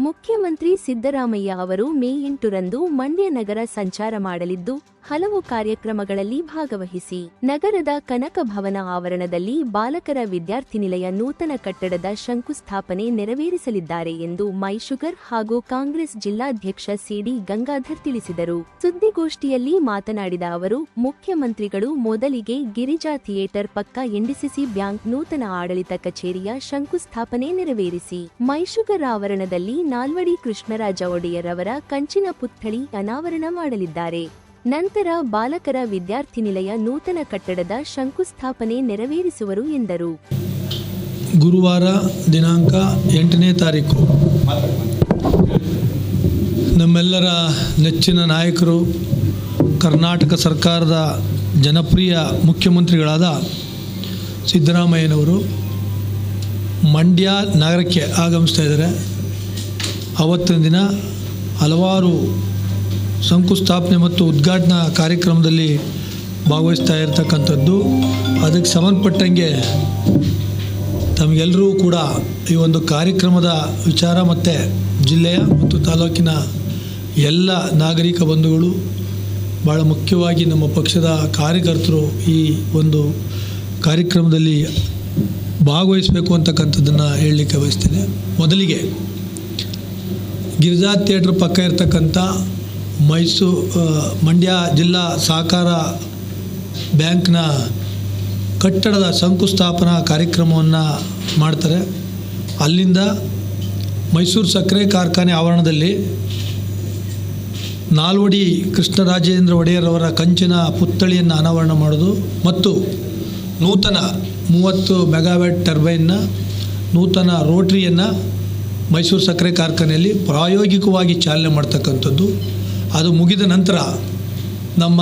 ಮುಖ್ಯಮಂತ್ರಿ ಸಿದ್ದರಾಮಯ್ಯ ಅವರು ಮೇ ಎಂಟರಂದು ಮಂಡ್ಯ ನಗರ ಸಂಚಾರ ಮಾಡಲಿದ್ದು ಹಲವು ಕಾರ್ಯಕ್ರಮಗಳಲ್ಲಿ ಭಾಗವಹಿಸಿ. ನಗರದ ಕನಕ ಭವನ ಆವರಣದಲ್ಲಿ ಬಾಲಕರ ವಿದ್ಯಾರ್ಥಿ ನಿಲಯ ನೂತನ ಕಟ್ಟಡದ ಶಂಕುಸ್ಥಾಪನೆ ನೆರವೇರಿಸಲಿದ್ದಾರೆ ಎಂದು ಮೈಶುಗರ್ ಹಾಗೂ ಕಾಂಗ್ರೆಸ್ ಜಿಲ್ಲಾಧ್ಯಕ್ಷ ಸಿಡಿ ಗಂಗಾಧರ್ ತಿಳಿಸಿದರು. ಸುದ್ದಿಗೋಷ್ಠಿಯಲ್ಲಿ ಮಾತನಾಡಿದ ಅವರು, ಮುಖ್ಯಮಂತ್ರಿಗಳು ಮೊದಲಿಗೆ ಗಿರಿಜಾ ಥಿಯೇಟರ್ ಪಕ್ಕ ಎನ್ಡಿಸಿಸಿ ಬ್ಯಾಂಕ್ ನೂತನ ಆಡಳಿತ ಕಚೇರಿಯ ಶಂಕುಸ್ಥಾಪನೆ ನೆರವೇರಿಸಿ. ಮೈಶುಗರ್ ಆವರಣದಲ್ಲಿ ನಾಲ್ವಡಿ ಕೃಷ್ಣರಾಜ ಒಡೆಯರ್ ಅವರ ಕಂಚಿನ ಪುತ್ಥಳಿ ಅನಾವರಣ ಮಾಡಲಿದ್ದಾರೆ. ನಂತರ ಬಾಲಕರ ವಿದ್ಯಾರ್ಥಿ ನಿಲಯ ನೂತನ ಕಟ್ಟಡದ ಶಂಕುಸ್ಥಾಪನೆ ನೆರವೇರಿಸುವರು ಎಂದರು. ಗುರುವಾರ ದಿನಾಂಕ ಎಂಟನೇ ತಾರೀಕು. ನಮ್ಮೆಲ್ಲರ ನೆಚ್ಚಿನ ನಾಯಕರು, ಕರ್ನಾಟಕ ಸರ್ಕಾರದ ಜನಪ್ರಿಯ ಮುಖ್ಯಮಂತ್ರಿಗಳಾದ ಸಿದ್ದರಾಮಯ್ಯನವರು ಮಂಡ್ಯ ನಗರಕ್ಕೆ ಆಗಮಿಸ್ತಾ ಇದ್ದಾರೆ. ಅವತ್ತಿನ ದಿನ ಹಲವಾರು ಶಂಕುಸ್ಥಾಪನೆ ಮತ್ತು ಉದ್ಘಾಟನಾ ಕಾರ್ಯಕ್ರಮದಲ್ಲಿ ಭಾಗವಹಿಸ್ತಾ ಇರತಕ್ಕಂಥದ್ದು. ಅದಕ್ಕೆ ಸಂಬಂಧಪಟ್ಟಂಗೆ ತಮಗೆಲ್ಲರೂ ಕೂಡ ಈ ಒಂದು ಕಾರ್ಯಕ್ರಮದ ವಿಚಾರ ಮತ್ತು ಜಿಲ್ಲೆಯ ಮತ್ತು ತಾಲೂಕಿನ ಎಲ್ಲ ನಾಗರಿಕ ಬಂಧುಗಳು ಭಾಳ ಮುಖ್ಯವಾಗಿ ನಮ್ಮ ಪಕ್ಷದ ಕಾರ್ಯಕರ್ತರು ಈ ಒಂದು ಕಾರ್ಯಕ್ರಮದಲ್ಲಿ ಭಾಗವಹಿಸಬೇಕು ಅಂತಕ್ಕಂಥದ್ದನ್ನು ಹೇಳಲಿಕ್ಕೆ ಬಯಸ್ತೇನೆ. ಮೊದಲಿಗೆ ಗಿರಿಜಾ ಥಿಯೇಟ್ರ್ ಪಕ್ಕ ಇರ್ತಕ್ಕಂಥ ಮೈಸೂ ಆ, ಮಂಡ್ಯ ಜಿಲ್ಲಾ ಸಹಕಾರ ಬ್ಯಾಂಕ್ನ ಕಟ್ಟಡದ ಶಂಕುಸ್ಥಾಪನಾ ಕಾರ್ಯಕ್ರಮವನ್ನು ಮಾಡ್ತಾರೆ. ಅಲ್ಲಿಂದ ಮೈಸೂರು ಸಕ್ಕರೆ ಕಾರ್ಖಾನೆ ಆವರಣದಲ್ಲಿ ನಾಲ್ವಡಿ ಕೃಷ್ಣರಾಜೇಂದ್ರ ಒಡೆಯರವರ ಕಂಚಿನ ಪುತ್ಥಳಿಯನ್ನು ಅನಾವರಣ ಮಾಡೋದು ಮತ್ತು ನೂತನ ಮೂವತ್ತು ಮೆಗಾವ್ಯಾಟ್ ಟರ್ಬೈನ್ನ ನೂತನ ರೋಟ್ರಿಯನ್ನು ಮೈಸೂರು ಸಕ್ಕರೆ ಕಾರ್ಖಾನೆಯಲ್ಲಿ ಪ್ರಾಯೋಗಿಕವಾಗಿ ಚಾಲನೆ ಮಾಡ್ತಕ್ಕಂಥದ್ದು. ಅದು ಮುಗಿದ ನಂತರ ನಮ್ಮ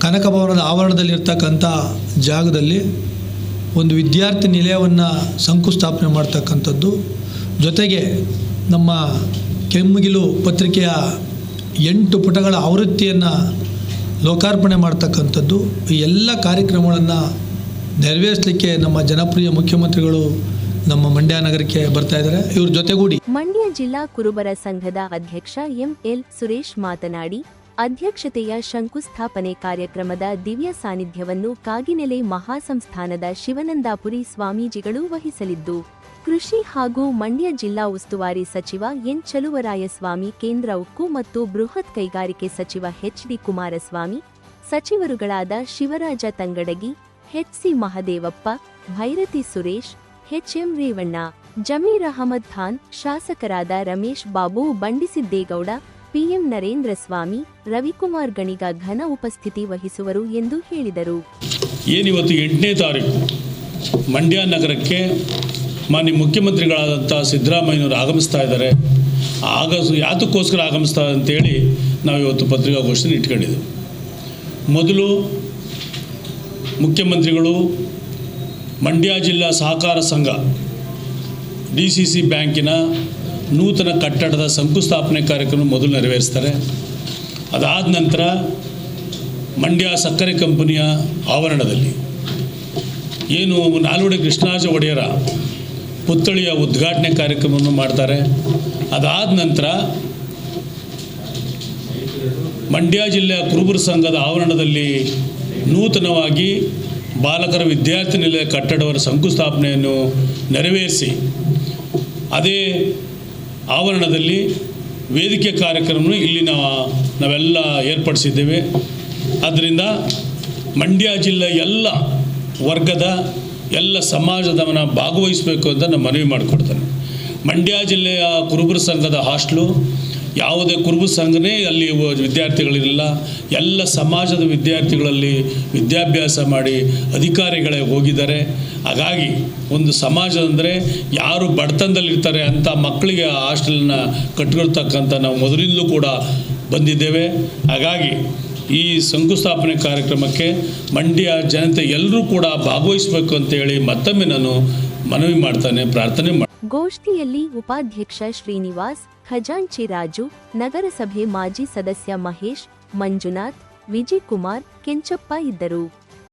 ಕನಕ ಭವನದ ಆವರಣದಲ್ಲಿರ್ತಕ್ಕಂಥ ಜಾಗದಲ್ಲಿ ಒಂದು ವಿದ್ಯಾರ್ಥಿ ನಿಲಯವನ್ನು ಶಂಕುಸ್ಥಾಪನೆ ಮಾಡ್ತಕ್ಕಂಥದ್ದು. ಜೊತೆಗೆ ನಮ್ಮ ಕೆಮ್ಮಗಿಲು ಪತ್ರಿಕೆಯ ಎಂಟು ಪುಟಗಳ ಆವೃತ್ತಿಯನ್ನು ಲೋಕಾರ್ಪಣೆ ಮಾಡ್ತಕ್ಕಂಥದ್ದು. ಈ ಎಲ್ಲ ಕಾರ್ಯಕ್ರಮಗಳನ್ನು ನೆರವೇರಿಸಲಿಕ್ಕೆ ನಮ್ಮ ಜನಪ್ರಿಯ ಮುಖ್ಯಮಂತ್ರಿಗಳು ನಮ್ಮ ಮಂಡ್ಯ ನಗರಕ್ಕೆ ಬರ್ತಾ ಇದ್ದಾರೆ. ಇವ್ರ ಜೊತೆಗೂಡಿ. ಮಂಡ್ಯ ಜಿಲ್ಲಾ ಕುರುಬರ ಸಂಘದ ಅಧ್ಯಕ್ಷ ಎಂಎಲ್ ಸುರೇಶ್ ಮಾತನಾಡಿ, ಅಧ್ಯಕ್ಷತೆಯ ಶಂಕುಸ್ಥಾಪನೆ ಕಾರ್ಯಕ್ರಮದ ದಿವ್ಯ ಸಾನ್ನಿಧ್ಯವನ್ನು ಕಾಗಿನೆಲೆ ಮಹಾಸಂಸ್ಥಾನದ ಶಿವನಂದಾಪುರಿ ಸ್ವಾಮೀಜಿಗಳು ವಹಿಸಲಿದ್ದು, ಕೃಷಿ ಹಾಗೂ ಮಂಡ್ಯ ಜಿಲ್ಲಾ ಉಸ್ತುವಾರಿ ಸಚಿವ ಎನ್ ಚಲುವರಾಯಸ್ವಾಮಿ, ಕೇಂದ್ರ ಉಕ್ಕು ಮತ್ತು ಬೃಹತ್ ಕೈಗಾರಿಕೆ ಸಚಿವ H D Kumaraswamy, ಸಚಿವರುಗಳಾದ Shivaraj Tangadagi H C Mahadevappa, Byrathi Suresh H M Revanna, Zameer Ahmed Khan, ಶಾಸಕರಾದ ರಮೇಶ್ ಬಾಬು, ಬಂಡಿಸಿದ್ದೇಗೌಡ, ಪಿಎಂ ನರೇಂದ್ರ ಸ್ವಾಮಿ, ರವಿಕುಮಾರ್ ಗಣಿಗ ಘನ ಉಪಸ್ಥಿತಿ ವಹಿಸುವರು ಎಂದು ಹೇಳಿದರು. ಏನಿವತ್ತು ಎಂಟನೇ ತಾರೀಕು? ಮಂಡ್ಯ ನಗರಕ್ಕೆ ಮಾನ್ಯ ಮುಖ್ಯಮಂತ್ರಿಗಳಾದಂಥ ಸಿದ್ದರಾಮಯ್ಯನವರು ಆಗಮಿಸ್ತಾ ಇದ್ದಾರೆ. ಆಗ ಯಾತಕ್ಕೋಸ್ಕರ ಆಗಮಿಸ್ತಾ ಅಂತೇಳಿ ನಾವು ಇವತ್ತು ಪತ್ರಿಕಾಗೋಷ್ಠಿನ ಇಟ್ಕೊಂಡಿದ್ದೆವು. ಮೊದಲು ಮುಖ್ಯಮಂತ್ರಿಗಳು ಮಂಡ್ಯ ಜಿಲ್ಲಾ ಸಹಕಾರ ಸಂಘ, ಡಿ ಸಿ ಸಿ ಬ್ಯಾಂಕಿನ ನೂತನ ಕಟ್ಟಡದ ಶಂಕುಸ್ಥಾಪನೆ ಕಾರ್ಯಕ್ರಮ ಮೊದಲು ನೆರವೇರಿಸ್ತಾರೆ. ಅದಾದ ನಂತರ ಮಂಡ್ಯ ಸಕ್ಕರೆ ಕಂಪನಿಯ ಆವರಣದಲ್ಲಿ ಏನು ನಾಲ್ವಡಿ ಕೃಷ್ಣರಾಜ ಒಡೆಯರ ಪುತ್ಥಳಿಯ ಉದ್ಘಾಟನೆ ಕಾರ್ಯಕ್ರಮವನ್ನು ಮಾಡ್ತಾರೆ. ಅದಾದ ನಂತರ ಮಂಡ್ಯ ಜಿಲ್ಲೆಯ ಕುರುಬರ ಸಂಘದ ಆವರಣದಲ್ಲಿ ನೂತನವಾಗಿ ಬಾಲಕರ ವಿದ್ಯಾರ್ಥಿ ನಿಲಯ ಕಟ್ಟಡವರ ಶಂಕುಸ್ಥಾಪನೆಯನ್ನು ನೆರವೇರಿಸಿ, ಅದೇ ಆವರಣದಲ್ಲಿ ವೇದಿಕೆ ಕಾರ್ಯಕ್ರಮವನ್ನು ಇಲ್ಲಿ ನಾವು, ನಾವೆಲ್ಲ ಏರ್ಪಡಿಸಿದ್ದೇವೆ. ಆದ್ದರಿಂದ ಮಂಡ್ಯ ಜಿಲ್ಲೆ ಎಲ್ಲ ವರ್ಗದ ಎಲ್ಲ ಸಮಾಜದವನ ಭಾಗವಹಿಸಬೇಕು ಅಂತ ನಾನು ಮನವಿ ಮಾಡಿಕೊಡ್ತೇನೆ. ಮಂಡ್ಯ ಜಿಲ್ಲೆಯ ಕುರುಬರ ಸಂಘದ ಹಾಸ್ಟ್ಲು ಯಾವುದೇ ಕುರುಬ ಸಂಘನೇ ಅಲ್ಲಿ ವಿದ್ಯಾರ್ಥಿಗಳಿರಲಿಲ್ಲ. ಎಲ್ಲ ಸಮಾಜದ ವಿದ್ಯಾರ್ಥಿಗಳಲ್ಲಿ ವಿದ್ಯಾಭ್ಯಾಸ ಮಾಡಿ ಅಧಿಕಾರಿಗಳೇ ಹೋಗಿದ್ದಾರೆ. ಹಾಗಾಗಿ ಒಂದು ಸಮಾಜ ಅಂದರೆ ಯಾರು ಬಡತನದಲ್ಲಿರ್ತಾರೆ ಅಂಥ ಮಕ್ಕಳಿಗೆ ಆ ಹಾಸ್ಟೆಲನ್ನ ಕಟ್ಕೊಳ್ತಕ್ಕಂಥ ನಾವು ಮೊದಲಿಂದಲೂ ಕೂಡ ಬಂದಿದ್ದೇವೆ. ಹಾಗಾಗಿ ಈ ಶಂಕುಸ್ಥಾಪನೆ ಕಾರ್ಯಕ್ರಮಕ್ಕೆ ಮಂಡ್ಯ ಜನತೆ ಎಲ್ಲರೂ ಕೂಡ ಭಾಗವಹಿಸಬೇಕು ಅಂತೇಳಿ ಮತ್ತೊಮ್ಮೆ ನಾನು ಮನವಿ ಮಾಡ್ತಾನೆ, ಪ್ರಾರ್ಥನೆ ಮಾಡ್ತೀನಿ. ಗೋಷ್ಠಿಯಲ್ಲಿ ಉಪಾಧ್ಯಕ್ಷ ಶ್ರೀನಿವಾಸ್ ಖಜಾಂಚಿ ರಾಜು ನಗರಸಭೆ ಮಾಜಿ ಸದಸ್ಯ ಮಹೇಶ್ ಮಂಜುನಾಥ್ ವಿಜಯ್ ಕುಮಾರ್ ಕೆಂಚಪ್ಪ ಇದ್ದರು.